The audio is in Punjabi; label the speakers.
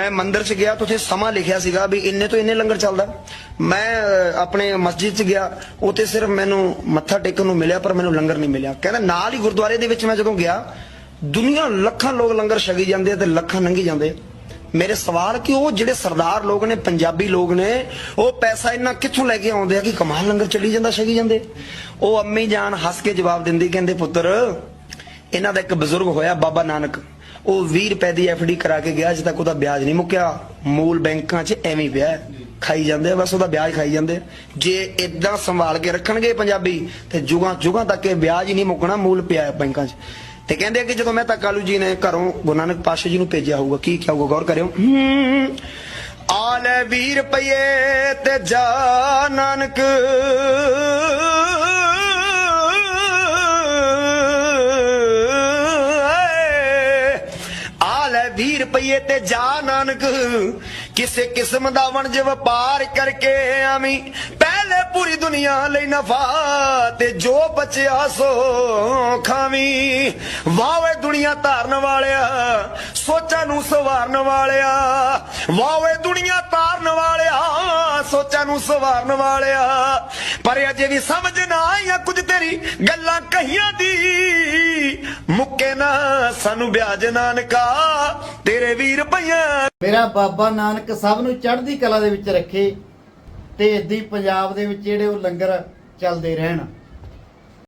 Speaker 1: ਮੈਂ ਮੰਦਿਰ ਚ ਗਿਆ ਤਾਂ ਉੱਥੇ ਸਮਾਂ ਲਿਖਿਆ ਸੀਗਾ ਵੀ ਇੰਨੇ ਤੋਂ ਇੰਨੇ ਲੰਗਰ ਚੱਲਦਾ। ਮੈਂ ਅਹ, ਆਪਣੇ ਮਸਜਿਦ ਚ ਗਿਆ ਉੱਥੇ ਸਿਰਫ ਮੈਨੂੰ ਮੱਥਾ ਟੇਕਣ ਨੂੰ ਮਿਲਿਆ ਪਰ ਮੈਨੂੰ ਲੰਗਰ ਨਹੀਂ ਮਿਲਿਆ। ਕਹਿੰਦਾ ਨਾਲ ਹੀ ਗੁਰਦੁਆਰੇ ਦੇ ਵਿੱਚ ਮੈਂ ਜਦੋਂ ਗਿਆ ਦੁਨੀਆ ਲੱਖਾਂ ਲੋਕ ਲੰਗਰ ਛਕੀ ਜਾਂਦੇ ਆ ਤੇ ਲੱਖਾਂ ਲੰਘੀ ਜਾਂਦੇ ਆ। ਮੇਰੇ ਸਵਾਲ ਕਿ ਉਹ ਜਿਹੜੇ ਸਰਦਾਰ ਲੋਕ ਨੇ ਪੰਜਾਬੀ ਲੋਕ ਨੇ ਉਹ ਪੈਸਾ ਇੰਨਾ ਕਿੱਥੋਂ ਲੈ ਕੇ ਆਉਂਦੇ ਆ ਕਿ ਕਮਾਲ ਲੰਗਰ ਚੱਲੀ ਜਾਂਦਾ ਛਕੀ ਜਾਂਦੇ ਉਹ ਅੰਮੀ ਜਾਨ ਹੱਸ ਕੇ ਜਵਾਬ ਦਿੰਦੀ ਕਹਿੰਦੇ ਪੁੱਤਰ ਇਹਨਾਂ ਦਾ ਇੱਕ ਬਜ਼ੁਰਗ ਹੋਇਆ ਬਾਬਾ ਨਾਨਕ। ਉਹ 20 ਰੁਪਏ ਦੀ ਐਫਡੀ ਕਰਾ ਕੇ ਗਿਆ ਅਜੇ ਤੱਕ ਉਹਦਾ ਵਿਆਜ ਨਹੀਂ ਮੁੱਕਿਆ। ਮੂਲ ਬੈਂਕਾਂ 'ਚ ਐਵੇਂ ਪਿਆ ਖਾਈ ਜਾਂਦੇ ਬਸ ਉਹਦਾ ਵਿਆਜ ਖਾਈ ਜਾਂਦੇ ਜੇ ਇਦਾਂ ਸੰਭਾਲ ਕੇ ਰੱਖਣਗੇ ਪੰਜਾਬੀ ਤੇ ਜੁਗਾਂ ਜੁਗਾਂ ਤੱਕ ਇਹ ਵਿਆਜ ਹੀ ਨਹੀਂ ਮੁੱਕਣਾ ਮੂਲ ਪਿਆ ਬੈਂਕਾਂ 'ਚ। ਤੇ ਕਹਿੰਦੇ ਆ ਕਿ ਜਦੋਂ ਮਹਿਤਾ ਕਾਲੂ ਜੀ ਨੇ ਘਰੋਂ ਗੁਰੂ ਨਾਨਕ ਪਾਸ਼ਾ ਜੀ ਨੂੰ ਭੇਜਿਆ ਹੋਊਗਾ ਕੀ ਕਿਹਾ ਹੋਊਗਾ ਗੌਰ ਕਰਿਓ। ਹਮ, ਆ 20 ਰੁਪਏ ਤੇ ਜਾ ਨਾਨਕ। ਆ ਲੈ 20 ਰੁਪਏ ਤੇ ਜਾ ਨਾਨਕ। ਕਿਸੇ ਕਿਸਮ ਦਾ ਵਣਜ ਵਪਾਰ ਕਰਕੇ ਆਵੀਂ। ਪਹਿਲੇ ਪੂਰੀ ਦੁਨੀਆ ਲਈ ਨਫਾ ਤੇ ਜੋ ਬਚਿਆ ਸੋ ਖਾਵੀਂ। ਵਾਵੇ ਦੁਨੀਆ ਧਾਰਨ ਵਾਲਿਆ, ਸੋਚਾਂ ਨੂੰ ਸਵਾਰਨ ਵਾਲਿਆ। ਵਾਵੇ ਦੁਨੀਆ ਧਾਰਨ ਵਾਲਿਆ, ਸੋਚਾਂ ਨੂੰ ਸਵਾਰਨ ਵਾਲਿਆ। ਪਰ ਅਜੇ ਵੀ ਸਮਝ ਨਾ ਆਈਆਂ ਕੁਝ ਤੇਰੀ ਗੱਲਾਂ ਕਹੀਆਂ ਦੀ। ਨਾ, ਸਾਨੂੰ ਵਿਆਜ ਨਾਨਕਾ, ਤੇਰੇ ਵੀਰ ਭਈਆ।
Speaker 2: ਮੇਰਾ ਬਾਬਾ ਨਾਨਕ ਸਭ ਨੂੰ ਚੜ੍ਹਦੀ ਕਲਾ ਦੇ ਵਿੱਚ ਰੱਖੇ ਤੇ ਏਦਾਂ ਪੰਜਾਬ ਦੇ ਵਿੱਚ ਜਿਹੜੇ ਉਹ ਲੰਗਰ ਚੱਲਦੇ ਰਹਿਣ।